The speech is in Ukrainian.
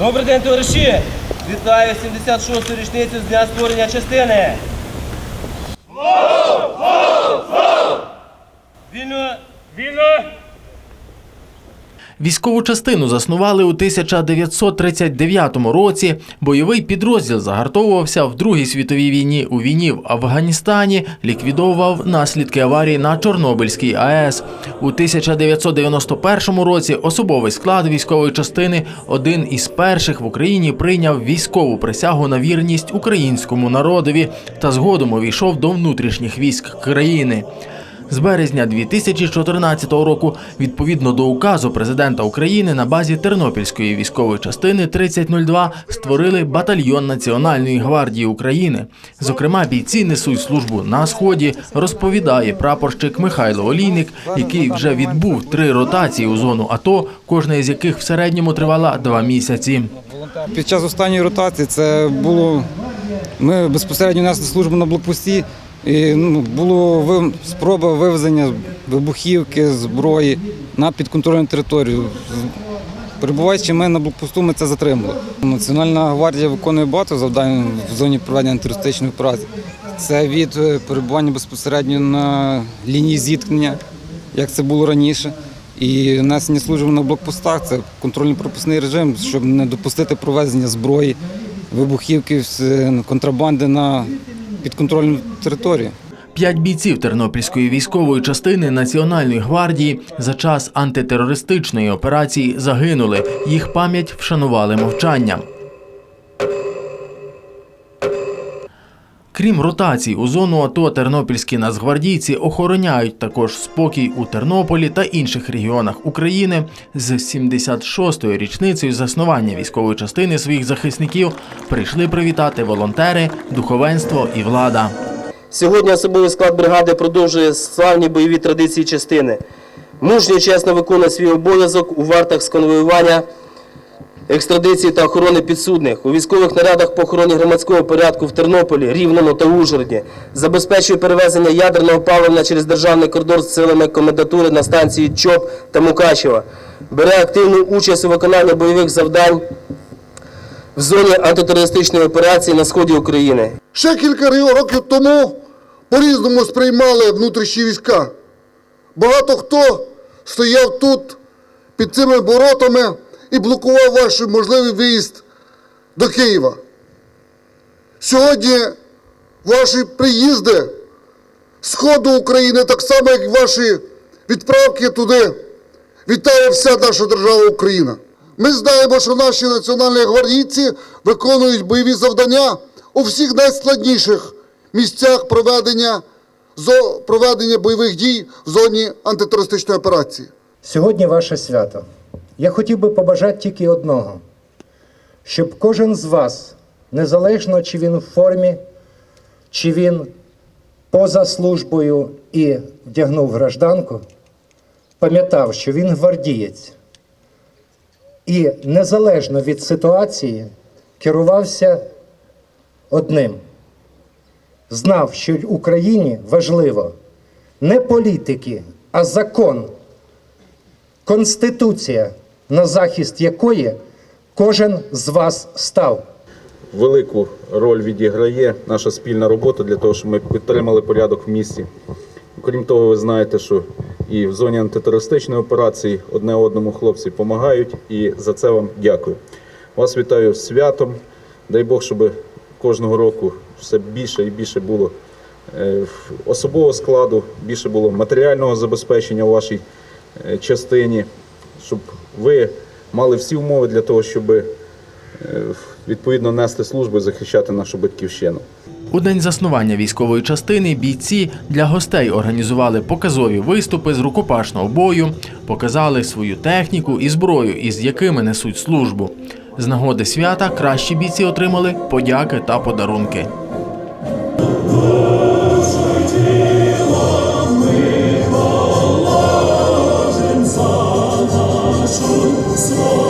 Добрий день, товариші! Вітаю 76-ту річницю з дня створення частини. Вільно! Вільно! Військову частину заснували у 1939 році. Бойовий підрозділ загартовувався в Другій світовій війні. У війні в Афганістані ліквідовував наслідки аварії на Чорнобильській АЕС. У 1991 році особовий склад військової частини один із перших в Україні прийняв військову присягу на вірність українському народові та згодом увійшов до внутрішніх військ країни. З березня 2014 року, відповідно до указу президента України, на базі Тернопільської військової частини 3002 створили батальйон Національної гвардії України. Зокрема, бійці несуть службу на сході, розповідає прапорщик Михайло Олійник, який вже відбув три ротації у зону АТО, кожна із яких в середньому тривала два місяці. Під час останньої ротації це було. Ми безпосередньо несли службу на блокпості. І ну, було спроба вивезення вибухівки, зброї на підконтрольну територію. Перебуваючи ми на блокпосту, ми це затримали. Національна гвардія виконує багато завдань в зоні проведення антитерористичної операції. Це від е, перебування безпосередньо на лінії зіткнення, як це було раніше. І несення служби на блокпостах це контрольно-пропускний режим, щоб не допустити провезення зброї, вибухівки, контрабанди на підконтрольну територію. П'ять бійців Тернопільської військової частини Національної гвардії за час антитерористичної операції загинули. Їх пам'ять вшанували мовчанням. Крім ротацій у зону АТО тернопільські нацгвардійці охороняють також спокій у Тернополі та інших регіонах України. З 76-ю річницею заснування військової частини своїх захисників прийшли привітати волонтери, духовенство і влада. Сьогодні особовий склад бригади продовжує славні бойові традиції частини. Мужньо чесно виконує свій обов'язок у вартах з конвоювання, екстрадиції та охорони підсудних, у військових нарядах по охороні громадського порядку в Тернополі, Рівному та Ужгороді, забезпечує перевезення ядерного палива через державний кордон з силами комендатури на станції ЧОП та Мукачева, бере активну участь у виконанні бойових завдань в зоні антитерористичної операції на сході України. Ще кілька років тому по-різному сприймали внутрішні війська. Багато хто стояв тут під цими воротами і блокував ваш можливий виїзд до Києва. Сьогодні ваші приїзди сходу України, так само як ваші відправки туди, вітає вся наша держава Україна. Ми знаємо, що наші національні гвардійці виконують бойові завдання у всіх найскладніших місцях проведення, проведення бойових дій в зоні антитерористичної операції. Сьогодні ваше свято. Я хотів би побажати тільки одного, щоб кожен з вас, незалежно чи він в формі, чи він поза службою і вдягнув гражданку, пам'ятав, що він гвардієць. І незалежно від ситуації керувався одним. Знав, що Україні важливо не політики, а закон. Конституція, на захист якої кожен з вас став. велику роль відіграє наша спільна робота для того, щоб ми підтримали порядок в місті. Крім того, ви знаєте, що і в зоні антитерористичної операції одне одному хлопці допомагають, і за це вам дякую. Вас вітаю святом. Дай Бог, щоб кожного року все більше і більше було е, особового складу, більше було матеріального забезпечення у вашій е, частині, щоб ви мали всі умови для того, щоб е, відповідно нести службу і захищати нашу батьківщину. У день заснування військової частини бійці для гостей організували показові виступи з рукопашного бою, показали свою техніку і зброю, із якими несуть службу. З нагоди свята кращі бійці отримали подяки та подарунки. Господь.